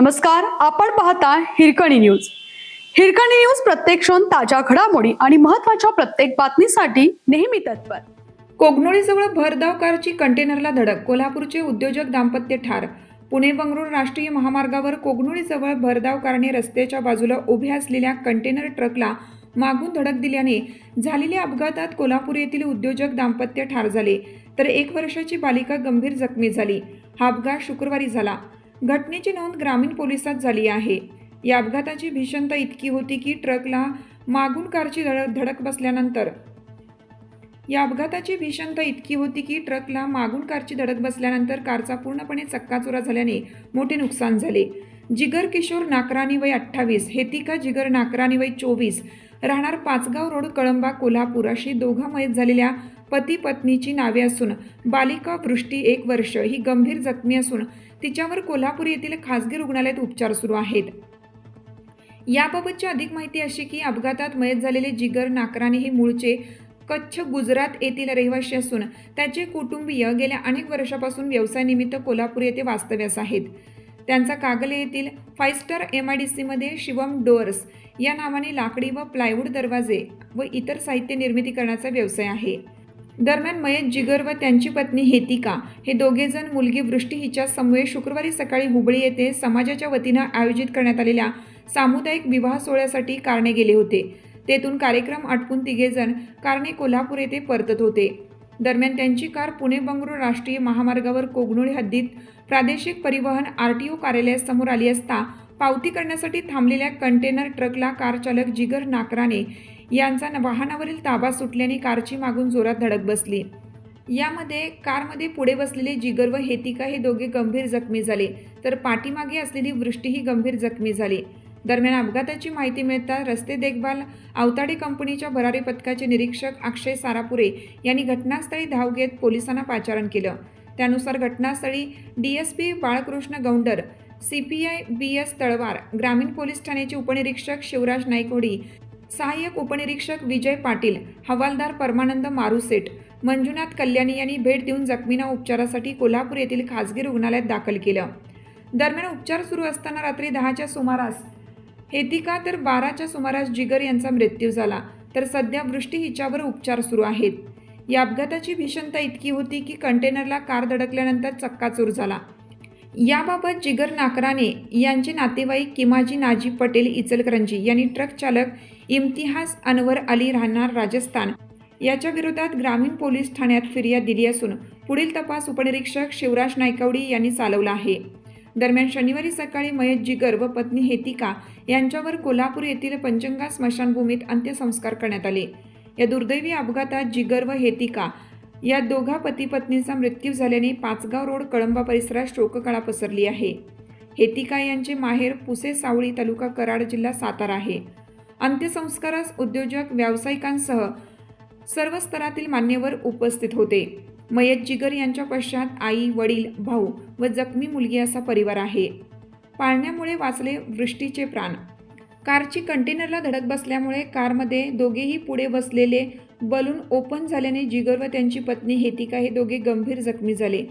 नमस्कार आपण पाहता हिरकणी न्यूज. हिरकणी न्यूज प्रत्येक क्षण ताज्या घडामोडी आणि महत्त्वाच्या प्रत्येक बातमीसाठी नेहमी तत्पर. कोगनोळीजवळ भरधाव कारची कंटेनरला धडक कोल्हापूरचे उद्योजक दाम्पत्य ठार. पुणे बंगळूर राष्ट्रीय महामार्गावर कोगनोळीजवळ भरधाव कारने रस्त्याच्या बाजूला उभ्या असलेल्या कंटेनर ट्रकला मागून धडक दिल्याने झालेल्या अपघातात कोल्हापूर येथील उद्योजक दाम्पत्य ठार झाले. तर एक वर्षाची बालिका गंभीर जखमी झाली. हा अपघात शुक्रवारी झाला. घटनेची नोंद ग्रामीण पोलिसात झाली आहे. या अपघाताची भीषणता इतकी होती की ट्रकला मागून कारची धडक धडक बसल्यानंतर. या अपघाताची भीषणता इतकी होती की ट्रकला मागून कारची धडक बसल्यानंतर कारचा पूर्णपणे चक्काचुरा झाल्याने मोठे नुकसान झाले. जिगर किशोर नाकरानी वय अठ्ठावीस हेतिका जिगर नाकरानी वय चोवीस राहणार पाचगाव रोड कळंबा कोल्हापूर अशी दोघा मयत झालेल्या पती पत्नीची नावे असून बालिका वृष्टी एक वर्ष ही गंभीर जखमी असून तिच्यावर कोल्हापूर येथील खासगी रुग्णालयात उपचार सुरू आहेत. याबाबतची अधिक माहिती अशी की अपघातात मयत झालेले जिगर नाकराने हे मूळचे कच्छ गुजरात येथील रहिवासी असून त्याचे कुटुंबीय गेल्या अनेक वर्षापासून व्यवसायानिमित्त कोल्हापूर येथे वास्तव्यास आहेत. त्यांचा कागले येथील five star M I D सीमध्ये शिवम डोअर्स या नावाने लाकडी व प्लायवूड दरवाजे व इतर साहित्य निर्मिती करण्याचा व्यवसाय आहे. दरम्यान मयत जिगर व त्यांची पत्नी हेतिका हे दोघेजण मुलगी वृष्टी हिच्या समवेत शुक्रवारी सकाळी हुबळी येथे समाजाच्या वतीनं आयोजित करण्यात आलेल्या सामुदायिक विवाह सोहळ्यासाठी कारणे गेले होते. तेथून कार्यक्रम आटपून तिघेजण कारणे कोल्हापूर येथे परतत होते. दरम्यान त्यांची कार पुणे बंगळूर राष्ट्रीय महामार्गावर कोगनोळी हद्दीत प्रादेशिक परिवहन आर टी ओ कार्यालयासमोर आली असता पावती करण्यासाठी थांबलेल्या कंटेनर ट्रकला कार चालक जिगर नाकराने यांचा वाहनावरील ताबा सुटल्याने कारची मागून जोरात धडक बसली. यामध्ये कारमध्ये पुढे बसलेले जिगर व हेतिका हे दोघे गंभीर जखमी झाले तर पाठीमागे असलेली वृष्टीही गंभीर जखमी झाली. दरम्यान अपघाताची माहिती मिळता रस्ते देखभाल अवताडे कंपनीच्या भरारी पथकाचे निरीक्षक अक्षय सारापुरे यांनी घटनास्थळी धाव घेत पोलिसांना पाचारण केलं. त्यानुसार घटनास्थळी D S P Balkrishna Gounder C P I B S Talwar ग्रामीण पोलीस ठाण्याचे उपनिरीक्षक शिवराज नायकोडी सहाय्यक उपनिरीक्षक विजय पाटील हवालदार परमानंद मारुसेट मंजुनाथ कल्याणी यांनी भेट देऊन जखमींना उपचारासाठी कोल्हापूर येथील खासगी रुग्णालयात दाखल केलं. दरम्यान उपचार सुरू असताना रात्री दहाच्या सुमारास हेतिका तर बाराच्या सुमारास जिगर यांचा मृत्यू झाला तर सध्या वृष्टी हिच्यावर उपचार सुरू आहेत. या अपघाताची भीषणता इतकी होती की कंटेनरला कार धडकल्यानंतर चक्काचूर झाला. याबाबत जिगर नाकराने यांचे नातेवाईक किमाजी नाजी पटेल इचलकरंजी यांनी ट्रक चालक इम्तिहास अनवर अली राहणार राजस्थान याच्या विरोधात ग्रामीण पोलीस ठाण्यात फिर्याद दिली असून पुढील तपास उपनिरीक्षक शिवराज नायकवडी यांनी चालवला आहे. दरम्यान शनिवारी सकाळी मयत जिगर व पत्नी हेतिका यांच्यावर कोल्हापूर येथील पंचंगा स्मशानभूमीत अंत्यसंस्कार करण्यात आले. या दुर्दैवी अपघातात जिगर व हेतिका या दोघा पती पत्नीचा मृत्यू झाल्याने पाचगाव रोड कळंबा परिसरात शोककळा पसरली आहे. हेतिका यांचे माहेर पुसे सावळी तालुका कराड जिल्हा सातारा आहे. अंत्यसंस्कारास उद्योजक व्यावसायिकांसह सर्व स्तरातील मान्यवर उपस्थित होते. मयत जिगर यांच्या पश्चात आई वडील भाऊ व जखमी मुलगी असा परिवार आहे. पाळण्यामुळे वाचले वृष्टीचे प्राण. कारची कंटेनरला धडक बसल्यामुळे कारमध्ये दोघेही पुढे बसलेले बलून ओपन झाल्याने जिगर व त्यांची पत्नी हेतिका हे दोघे गंभीर जखमी झाले.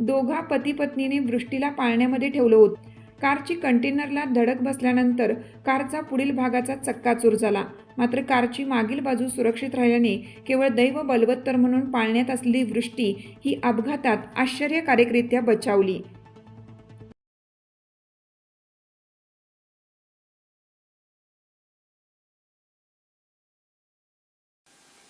दोघा पती पत्नीने वृष्टीला पाळण्यामध्ये ठेवलं होतं. कारची कंटेनरला धडक बसल्यानंतर कारचा पुढील भागाचा चक्काचूर झाला. मात्र कारची मागील बाजू सुरक्षित राहिल्याने केवळ दैव बलवत्तर म्हणून पाळण्यात असलेली वृष्टी ही अपघातात आश्चर्यकारकरित्या बचावली.